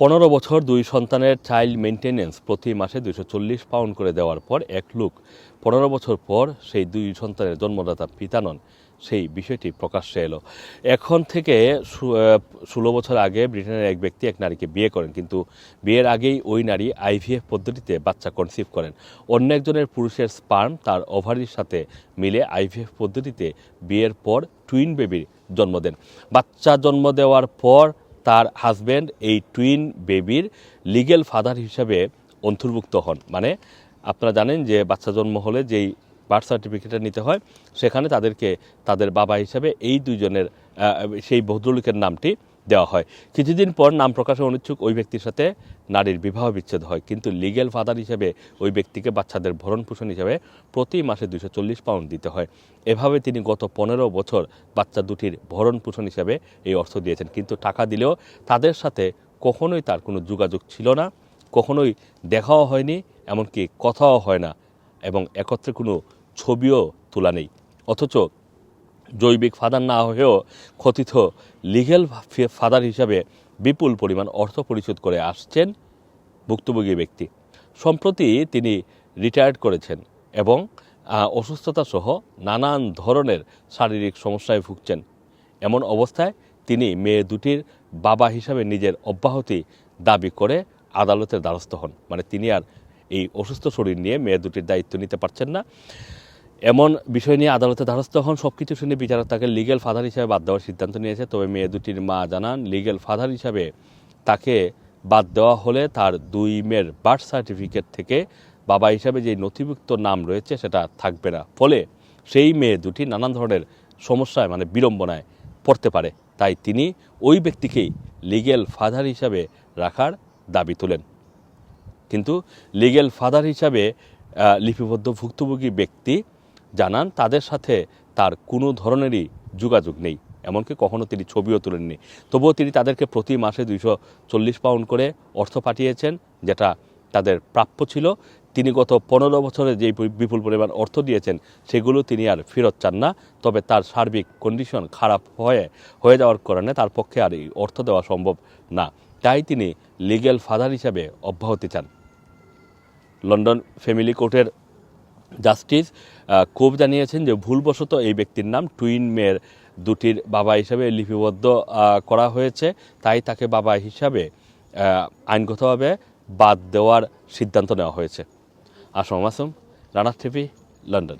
পনেরো বছর দুই সন্তানের চাইল্ড মেনটেনেন্স প্রতি মাসে দুইশো চল্লিশ পাউন্ড করে দেওয়ার পর এক লোক পনেরো বছর পর সেই দুই সন্তানের জন্মদাতা পিতা নন, সেই বিষয়টি প্রকাশ্যে এলো। এখন থেকে ষোলো বছর আগে ব্রিটেনের এক ব্যক্তি এক নারীকে বিয়ে করেন, কিন্তু বিয়ের আগেই ওই নারী আইভিএফ পদ্ধতিতে বাচ্চা কনসিভ করেন। অন্য একজনের পুরুষের স্পার্ম তার ওভারির সাথে মিলে আইভিএফ পদ্ধতিতে বিয়ের পর টুইন বেবির জন্ম দেন। বাচ্চা জন্ম দেওয়ার পর তার হাজব্যান্ড এই টুইন বেবির লিগেল ফাদার হিসাবে অন্তর্ভুক্ত হন। মানে আপনারা জানেন যে বাচ্চা জন্ম হলে যেই বার্থ সার্টিফিকেটটা নিতে হয়, সেখানে তাদেরকে তাদের বাবা হিসাবে এই দুজনের সেই ভদ্রলোকের নামটি দেওয়া হয়। কিছুদিন পর নাম প্রকাশে অনিচ্ছুক ওই ব্যক্তির সাথে নারীর বিবাহ বিচ্ছেদ হয়। কিন্তু লিগেল ফাদার হিসেবে ওই ব্যক্তিকে বাচ্চাদের ভরণ পোষণ হিসেবে প্রতি মাসে দুশো পাউন্ড দিতে হয়। এভাবে তিনি গত পনেরো বছর বাচ্চা দুটির ভরণ পোষণ হিসাবে এই অর্থ দিয়েছেন। কিন্তু টাকা দিলেও তাদের সাথে কখনোই তার কোনো যোগাযোগ ছিল না, কখনোই দেখাও হয়নি, এমনকি কথাও হয় না, এবং একত্রে কোনো ছবিও তোলা নেই। অথচ জৈবিক ফাদার না হয়েও কথিত লিগেল ফাদার হিসাবে বিপুল পরিমাণ অর্থ পরিশোধ করে আসছেন ভুক্তভোগী ব্যক্তি। সম্প্রতি তিনি রিটায়ার্ড করেছেন এবং অসুস্থতা সহ নানান ধরনের শারীরিক সমস্যায় ভুগছেন। এমন অবস্থায় তিনি মেয়ে দুটির বাবা হিসাবে নিজের অব্যাহতি দাবি করে আদালতের দ্বারস্থ হন। মানে তিনি আর এই অসুস্থ শরীর নিয়ে মেয়ে দুটির দায়িত্ব নিতে পারছেন না। এমন বিষয় নিয়ে আদালতে দ্বারস্থ হন সব কিছু শুনে বিচারক তাকে লিগেল ফাদার হিসাবে বাদ দেওয়ার সিদ্ধান্ত নিয়েছে। তবে মেয়ে দুটির মা জানান লিগেল ফাদার হিসাবে তাকে বাদ দেওয়া হলে তার দুই মেয়ের বার্থ সার্টিফিকেট থেকে বাবা হিসাবে যে নথিভুক্ত নাম রয়েছে সেটা থাকবে না। ফলে সেই মেয়ে দুটি নানান ধরনের সমস্যায় মানে বিড়ম্বনায় পড়তে পারে। তাই তিনি ওই ব্যক্তিকেই লিগেল ফাদার হিসাবে রাখার দাবি তোলেন। কিন্তু লিগেল ফাদার হিসাবে লিপিবদ্ধ ভুক্তভোগী ব্যক্তি জানান তাদের সাথে তার কোনো ধরনেরই যোগাযোগ নেই। এমনকি কখনো তিনি ছবিও তুলেননি। তবুও তিনি তাদেরকে প্রতি মাসে দুইশো চল্লিশ পাউন্ড করে অর্থ পাঠিয়েছেন, যেটা তাদের প্রাপ্য ছিল। তিনি গত পনেরো বছরে যেই বিপুল পরিমাণ অর্থ দিয়েছেন, সেগুলো তিনি আর ফেরত চান না। তবে তার সার্বিক কন্ডিশন খারাপ হয়ে হয়ে যাওয়ার কারণে তার পক্ষে আর এই অর্থ দেওয়া সম্ভব না। তাই তিনি লিগ্যাল ফাদার হিসাবে অব্যাহতি চান। লন্ডন ফ্যামিলি কোর্টের জাস্টিস কোব জানিয়েছেন যে ভুলবশত এই ব্যক্তির নাম টুইন মেয়ের দুটির বাবা হিসাবে লিপিবদ্ধ করা হয়েছে। তাই তাকে বাবা হিসাবে আইনগতভাবে বাদ দেওয়ার সিদ্ধান্ত নেওয়া হয়েছে। আসম আসম রানার টিভি, লন্ডন।